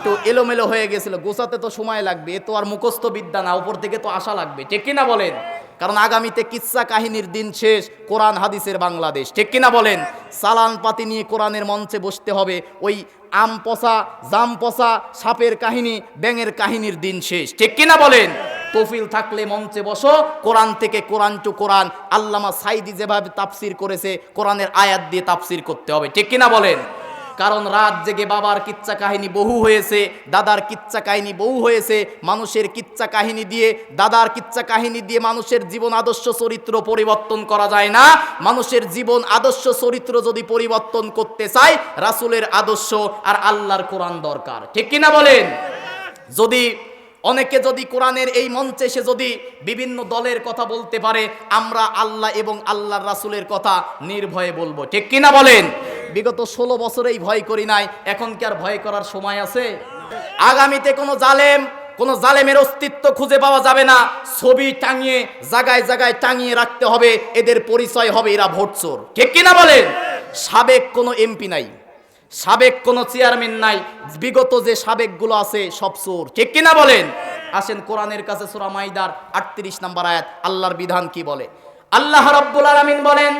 একটু এলোমেলো হয়ে গেছিল, গোছাতে তো সময় লাগবে, এ তো আর মুখস্থ বিদ্যা না, উপর থেকে তো আশা লাগবে, ঠিক কিনা বলেন? কারণ আগামীতে কিচ্ছা কাহিনীর দিন শেষ, কোরআন হাদিসের বাংলাদেশ, ঠিক কিনা বলেন? সালান পাতি নিয়ে কোরআনের মঞ্চে বসতে হবে, ওই আম পচা, জাম পচা, সাপের কাহিনী, ব্যাঙের কাহিনীর দিন শেষ, ঠিক কিনা বলেন? তফিল থাকলে মঞ্চে বসো, কোরআন থেকে কোরআন টু কোরআন, আল্লামা সাইদি যেভাবে তাফসির করেছে, কোরআনের আয়াত দিয়ে তাফসির করতে হবে, ঠিক কিনা বলেন? কারণ রাত জেগে বাবার কিচ্ছা কাহিনী বহু হয়েছে, দাদার কিচ্ছা কাহিনী বহু হয়েছে, মানুষের কিচ্ছা কাহিনী দিয়ে, দাদার কিচ্ছা কাহিনী দিয়ে মানুষের জীবন আদর্শ চরিত্র পরিবর্তন করা যায় না। মানুষের জীবন আদর্শ চরিত্র যদি পরিবর্তন করতে চায়, রাসুলের আদর্শ আর আল্লাহর কোরআন দরকার। ঠিক কিনা বলেন? যদি অনেকে যদি কোরআনের এই মঞ্চে এসে যদি বিভিন্ন দলের কথা বলতে পারে, আমরা আল্লাহ এবং আল্লাহর রাসুলের কথা নির্ভয়ে বলব। ঠিক কিনা বলেন? বিগত ষোলো বছরেই ভয় করি নাই। এখন কি আর ভয় করার সময় আছে? আগামীতে কোনো জালেম, কোনো জালেমের অস্তিত্ব খুঁজে পাওয়া যাবে না। ছবি টাঙিয়ে, জায়গায় জায়গায় টাঙিয়ে রাখতে হবে। এদের পরিচয় হবে এরা ভোট চোর। ঠিক কিনা বলেন? সাবেক কোনো এমপি নাই। সাবেক কোনো চেয়ারম্যান নাই। বিগত যে সাবেকগুলো আছে, সব চোর। ঠিক কিনা বলেন? আসেন কোরআনের কাছে সূরা মাইদার আটত্রিশ নম্বর আয়াত। আল্লাহর বিধান কি বলে? আল্লাহ রাব্বুল আলামিন বলেন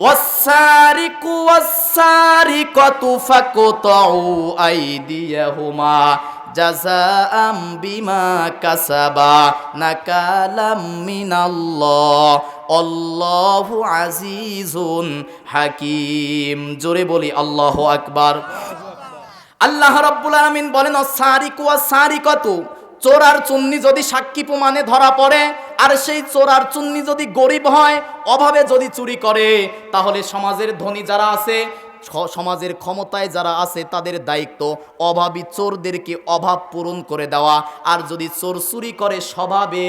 والسارق والسارقة فاقطعوا أيديهما جزاء بما كسبا نكالا من الله الله عزيز حكيم জোরে বলি আল্লাহ আকবার আল্লাহ রাব্বুল আলামিন বলেন সারিকু সারিকতু চোর আর চুন্নি যদি সাক্ষী প্রমাণে ধরা পড়ে আর সেই চোর আর চুন্নি যদি গরিব হয়, অভাবে যদি চুরি করে, তাহলে সমাজের ধনী যারা আছে সমাজের ক্ষমতায় যারা আছে, তাদের দায়িত্ব অভাবী চোরদেরকে অভাব পূরণ করে দেওয়া। আর যদি চোর চুরি করে স্বভাবে,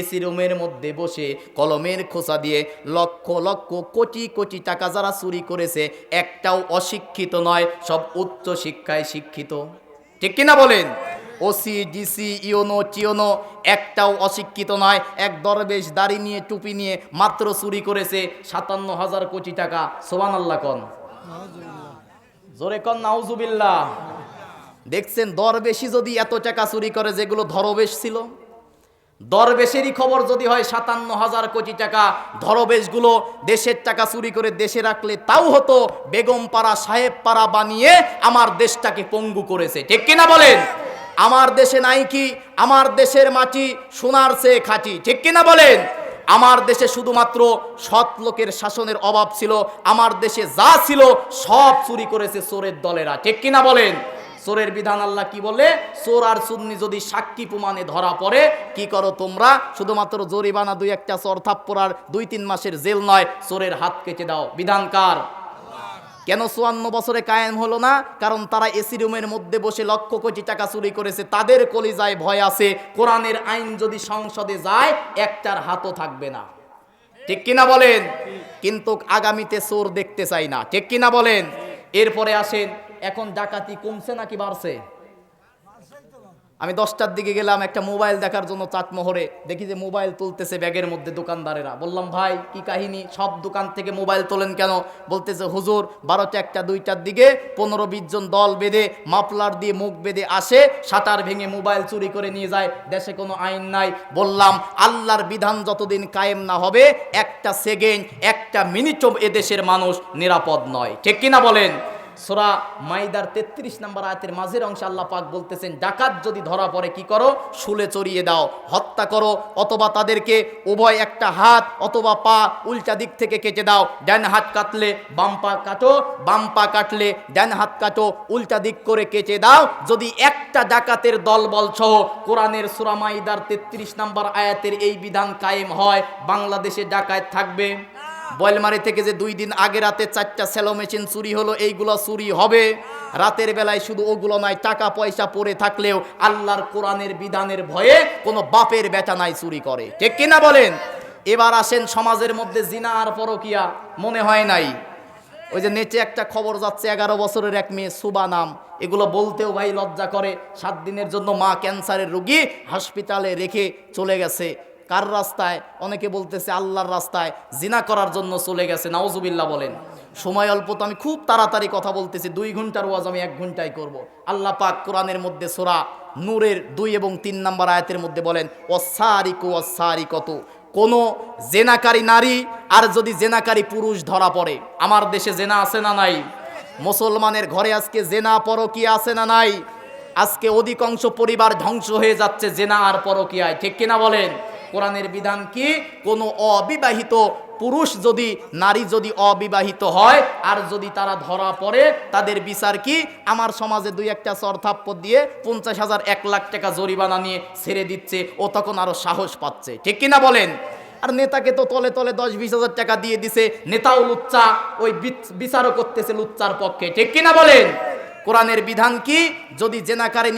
এসি রুমের মধ্যে বসে কলমের খোসা দিয়ে লক্ষ লক্ষ কোটি কোটি টাকা যারা চুরি করেছে, একটাও অশিক্ষিত নয়, সব উচ্চ শিক্ষায় শিক্ষিত। ঠিক কিনা বলেন? ওসি, ডিসি, ইওনো, টিওনো একটাও অশিক্ষিত নয়। এক দরবেশ দাড়ি নিয়ে, টুপি নিয়ে মাত্র চুরি করেছে সাতান্ন হাজার কোটি টাকা। সোবান আল্লাহ কন। জোরে কন, নাউজুবিল্লাহ। দেখছেন দরবেশি যদি এত টাকা চুরি করে যেগুলো ধরবেশ ছিল, দরবেশেরই খবর যদি হয় সাতান্ন হাজার কোটি টাকা ধরবেশগুলো দেশের টাকা চুরি করে দেশে রাখলে তাও হতো বেগম পাড়া সাহেব পাড়া বানিয়ে আমার দেশটাকে পঙ্গু করেছে। ঠিক কিনা বলেন? আমার দেশে নাই কি? আমার দেশের মাটি সোনার চেয়ে খাঁটি। ঠিক কিনা বলেন? আমার দেশে শুধুমাত্র সৎ লোকের শাসনের অভাব ছিল, আমার দেশে যা ছিল সব চুরি করেছে চোরের দলেরা। ঠিক কিনা বলেন? চোরের বিধান আল্লাহ কি বলে? চোর আর সুন্নি যদি সাক্ষী প্রমাণে ধরা পড়ে, কি করো তোমরা? শুধুমাত্র জরিমানা দুই একটা চর থাপ্পড়ার দুই তিন মাসের জেল নয়, চোরের হাত কেটে দাও। বিধানকার কেন চুয়ান্ন বছরে কায়েম হলো না? কারণ তারা এসি রুমের মধ্যে বসে লক্ষ কোটি টাকা চুরি করেছে। তাদের কলিজায় ভয় আছে। কোরআনের আইন যদি সংসদে যায়, একটার হাতও থাকবে না। ঠিক কিনা বলেন? কিন্তু আগামীতে চোর দেখতে চাই না। ঠিক কিনা বলেন? এরপরে আসেন, এখন ডাকাতি কমছে নাকি বাড়ছে? আমি দশটার দিকে গেলাম, একটা মোবাইল দেখার জন্য চাটমোহরে। দেখি যে মোবাইল তুলতেছে ব্যাগের মধ্যে দোকানদারেরা। বললাম, ভাই, কি কাহিনী? সব দোকান থেকে মোবাইল তোলেন কেন? বলতেছে, হুজুর, বারোটা একটা, দুইটার দিকে পনেরো বিশ জন দল বেঁধে, মাফলার দিয়ে মুখ বেঁধে আসে, সাঁতার ভেঙে মোবাইল চুরি করে নিয়ে যায়, দেশে কোনো আইন নাই। বললাম, আল্লাহর বিধান যতদিন কায়েম না হবে, একটা সেকেন্ড, একটা মিনিটও এদেশের মানুষ নিরাপদ নয়। ঠিক কিনা বলেন? সোরা মাইদার তেত্রিশ নম্বর আয়াতের মাঝের অংশে আল্লাহ পাক বলতেছেন, ডাকাত যদি ধরা পড়ে, কি করো? শুলে চড়িয়ে দাও, হত্যা করো, অথবা তাদেরকে উভয় একটা হাত অথবা পা উল্টা দিক থেকে কেটে দাও, ডান হাত কাটলে বাম পা কাটো, বাম পা কাটলে ডান হাত কাটো, উল্টা দিক করে কেটে দাও। যদি একটা ডাকাতের দলবল সহ কোরআনের সুরা মাইদার তেত্রিশ নম্বর আয়াতের এই বিধান কায়েম হয়, বাংলাদেশে ডাকাত থাকবে। বয়লমারি থেকে যে দুই দিন আগে রাতে চারটা সেলো মেশিন চুরি হলো, এইগুলো চুরি হবে। রাতের বেলায় শুধু ওগুলো নাই টাকা পয়সা পড়ে থাকলেও আল্লাহর কোরআনের বিধানের ভয়ে কোনো বাপের বেটা নাই চুরি করে। ঠিক কিনা বলেন? এবার আসেন সমাজের মধ্যে জিনা আর পরকিয়া, মনে হয় নাই? ওই যে নেচে একটা খবর যাচ্ছে, এগারো বছরের এক মেয়ে, সুবা নাম, এগুলো বলতেও ভাই লজ্জা করে, সাত দিনের জন্য মা ক্যান্সারের রুগী হসপিটালে রেখে চলে গেছে। কার রাস্তায়? অনেকে বলতেছে আল্লাহর রাস্তায়। জিনা করার জন্য চলে গেছে নাওজুবিল্লাহ বলেন। সময় অল্প, তো আমি খুব তাড়াতাড়ি কথা বলতেছি, দুই ঘণ্টার ওয়াজ আমি এক ঘন্টায় করব। আল্লাহ পাক কোরআনের মধ্যে সোরা নূরের দুই এবং তিন নম্বর আয়াতের মধ্যে বলেন অসারিকু অসারিকত কোনো জেনাকারী নারী আর যদি জেনাকারী পুরুষ ধরা পড়ে, আমার দেশে জেনা আছে না নাই? মুসলমানের ঘরে আজকে জেনা পরকি আছে না নাই? আজকে অধিকাংশ পরিবার ধ্বংস হয়ে যাচ্ছে জেনা আর পরকিয়ায়, ঠিক কিনা বলেন? কোরআনের বিধান কি? কোনো অবিবাহিত পুরুষ যদি, নারী যদি অবিবাহিত হয়, আর যদি তারা ধরা পড়ে, তাদের বিচার কি? আমার সমাজে দুই একটা সরথাপ্পর দিয়ে পঞ্চাশ হাজার এক লাখ টাকা জরিমানা নিয়ে ছেড়ে দিচ্ছে ও তখন আরও সাহস পাচ্ছে। ঠিক কিনা বলেন? আর নেতাকে তো তলে তলে দশ বিশ হাজার টাকা দিয়ে দিছে, নেতাও লুচ্চা, ওই বিচ- বিচারও করতেছে লুচ্চার পক্ষে। ঠিক কিনা বলেন? কোরআনের বিধান কি? যদি জেনাকারে